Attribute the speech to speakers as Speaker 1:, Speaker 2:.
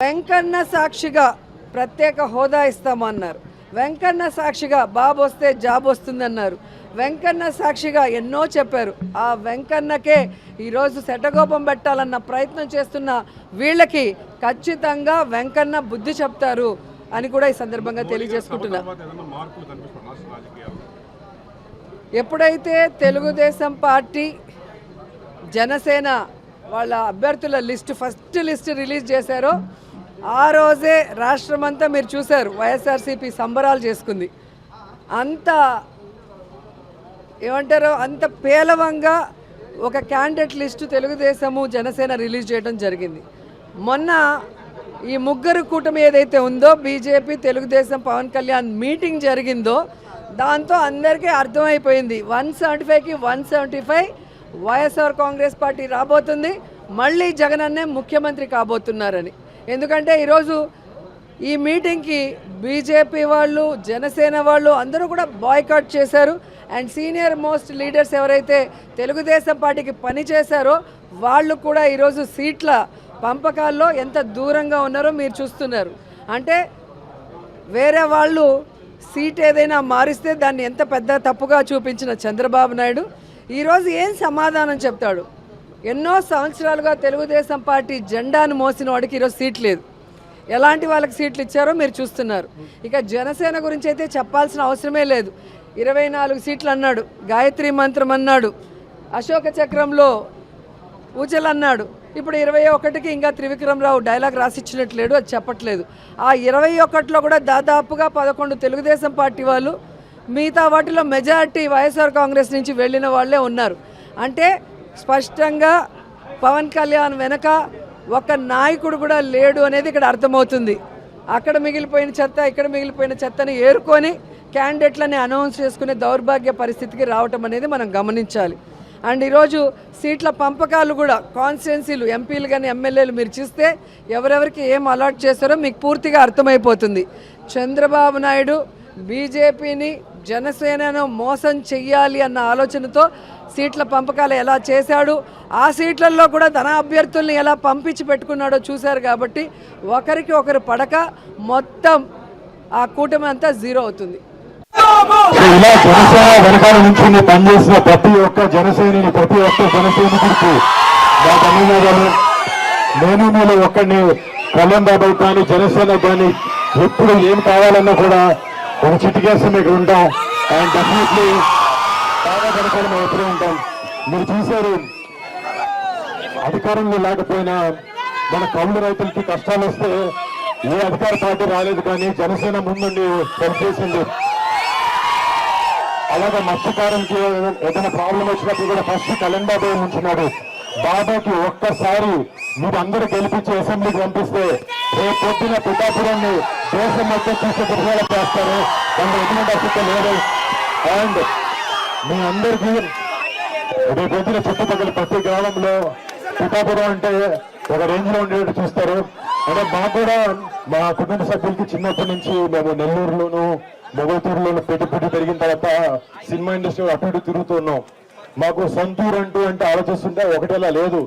Speaker 1: వెంకన్న సాక్షిగా ప్రత్యేక హోదా ఇస్తామన్నారు. వెంకన్న సాక్షిగా బాబు వస్తే జాబ్ వస్తుందన్నారు. వెంకన్న సాక్షిగా ఎన్నో చెప్పారు. ఆ వెంకన్నకే ఈరోజు శటగోపం పెట్టాలన్న ప్రయత్నం చేస్తున్న వీళ్ళకి ఖచ్చితంగా వెంకన్న బుద్ధి చెప్తారు అని కూడా ఈ సందర్భంగా తెలియజేసుకుంటున్నా. ఎప్పుడైతే తెలుగుదేశం పార్టీ జనసేన వాళ్ళ అభ్యర్థుల లిస్ట్ ఫస్ట్ లిస్ట్ రిలీజ్ చేశారో ఆ రోజే రాష్ట్రమంతా మీరు చూశారు వైఎస్ఆర్సీపీ సంబరాలు చేసుకుంది. అంత ఏమంటారు అంత పేలవంగా ఒక candidate list Telugudesam Janasena release చేయడం జరిగింది. మొన్న ఈ ముగ్గురు కూటమి ఏదైతే ఉందో బీజేపీ తెలుగుదేశం పవన్ కళ్యాణ్ మీటింగ్ జరిగిందో దాంతో అందరికీ అర్థమైపోయింది. వన్ సెవెంటీ ఫైవ్కి one seventy five YSR Congress party రాబోతుంది మళ్ళీ జగన్ అన్నే ముఖ్యమంత్రి కాబోతున్నారని. ఎందుకంటే ఈరోజు ఈ మీటింగ్కి బీజేపీ వాళ్ళు జనసేన వాళ్ళు అందరూ కూడా బాయ్కాట్ చేశారు. అండ్ సీనియర్ మోస్ట్ లీడర్స్ ఎవరైతే తెలుగుదేశం పార్టీకి పని చేశారో వాళ్ళు కూడా ఈరోజు సీట్ల పంపకాల్లో ఎంత దూరంగా ఉన్నారో మీరు చూస్తున్నారు. అంటే వేరే వాళ్ళు సీట్ ఏదైనా మారిస్తే దాన్ని ఎంత పెద్ద తప్పుగా చూపించిన చంద్రబాబు నాయుడు. ఈరోజు ఏం సమాధానం చెప్తాడు? ఎన్నో సంవత్సరాలుగా తెలుగుదేశం పార్టీ జెండాను మోసిన వాడికి ఈరోజు సీట్ లేదు. ఎలాంటి వాళ్ళకి సీట్లు ఇచ్చారో మీరు చూస్తున్నారు. ఇక జనసేన గురించి అయితే చెప్పాల్సిన అవసరమే లేదు. ఇరవై నాలుగు సీట్లు అన్నాడు గాయత్రి మంత్రం అన్నాడు అశోక చక్రంలో పూజలు అన్నాడు. ఇప్పుడు ఇరవై ఒకటికి ఇంకా త్రివిక్రమరావు డైలాగ్ రాసిచ్చినట్లేడు అది చెప్పట్లేదు. ఆ ఇరవై ఒకటిలో కూడా దాదాపుగా పదకొండు తెలుగుదేశం పార్టీ వాళ్ళు మిగతా వాటిలో మెజారిటీ వైఎస్ఆర్ కాంగ్రెస్ నుంచి వెళ్ళిన వాళ్ళే ఉన్నారు. అంటే స్పష్టంగా పవన్ కళ్యాణ్ వెనక ఒక నాయకుడు కూడా లేడు అనేది ఇక్కడ అర్థమవుతుంది. అక్కడ మిగిలిపోయిన చెత్త ఇక్కడ మిగిలిపోయిన చెత్తని ఏరుకొని క్యాండిడేట్లని అనౌన్స్ చేసుకునే దౌర్భాగ్య పరిస్థితికి రావటం అనేది మనం గమనించాలి. అండ్ ఈరోజు సీట్ల పంపకాలు కూడా కాన్స్టిట్యున్సీలు ఎంపీలు కానీ ఎమ్మెల్యేలు మీరు చూస్తే ఎవరెవరికి ఏం అలాట్ చేస్తారో మీకు పూర్తిగా అర్థమైపోతుంది. చంద్రబాబు నాయుడు బీజేపీని జనసేనను మోసం చెయ్యాలి అన్న ఆలోచనతో సీట్ల పంపకాలు ఎలా చేశాడు ఆ సీట్లలో కూడా తన అభ్యర్థుల్ని ఎలా పంపించి పెట్టుకున్నాడో చూశారు కాబట్టి ఒకరికి ఒకరు పడక మొత్తం ఆ కూటమి అంతా జీరో అవుతుంది.
Speaker 2: ఇలా జనసేన వెనకాల నుంచి పనిచేసిన ప్రతి ఒక్క జనసేనని ప్రతి ఒక్క జనసైనికుడికి నా ధన్యవాదాలు. నేను మీలో ఒక్కడిని కళ్యాణ్ బాబాయ్ కానీ జనసేన కానీ ఎప్పుడు ఏం కావాలన్నా కూడా ఒక చిటికేసి మీకు ఉంటాం. అండ్ డెఫినెట్లీ బాగా వెనకాల మేము ఎప్పుడూ ఉంటాం. మీరు చూశారు. అధికారంలో లేకపోయినా మన కౌలు రైతులకి కష్టాలు వస్తే ఏ అధికార పార్టీ రాలేదు కానీ జనసేన ముందుండి పనిచేసింది అలాగే మత్స్యకారంకి ఏదైనా ప్రాబ్లం వచ్చినప్పుడు కూడా ఫస్ట్ కలెండా బాబు ఉంటున్నాడు బాబాకి ఒక్కసారి మీరు అందరూ గెలిపించి అసెంబ్లీకి పంపిస్తే రేపు పొద్దున పిఠాపురాన్ని దేశం మొత్తం చూసే దృశ్యాలు చేస్తారు. దాంట్లో ఎటువంటి అసలు లేదు. అండ్ మీ అందరికీ రేపు వచ్చిన చుట్టుపక్కల ప్రతి గ్రామంలో పిఠాపురం అంటే ఒక రేంజ్లో ఉండేట్టు చూస్తారు. అంటే మాకు కూడా మా కుటుంబ సభ్యులకి చిన్నప్పటి నుంచి మేము నెల్లూరులోను మొగతూరులోను పెట్టి పెట్టి పెరిగిన తర్వాత సినిమా ఇండస్ట్రీ అటు ఇటు తిరుగుతున్నాం మాకు సొంతూరు అంటూ అంటే ఆలోచిస్తుంటే ఒకటేలా లేదు.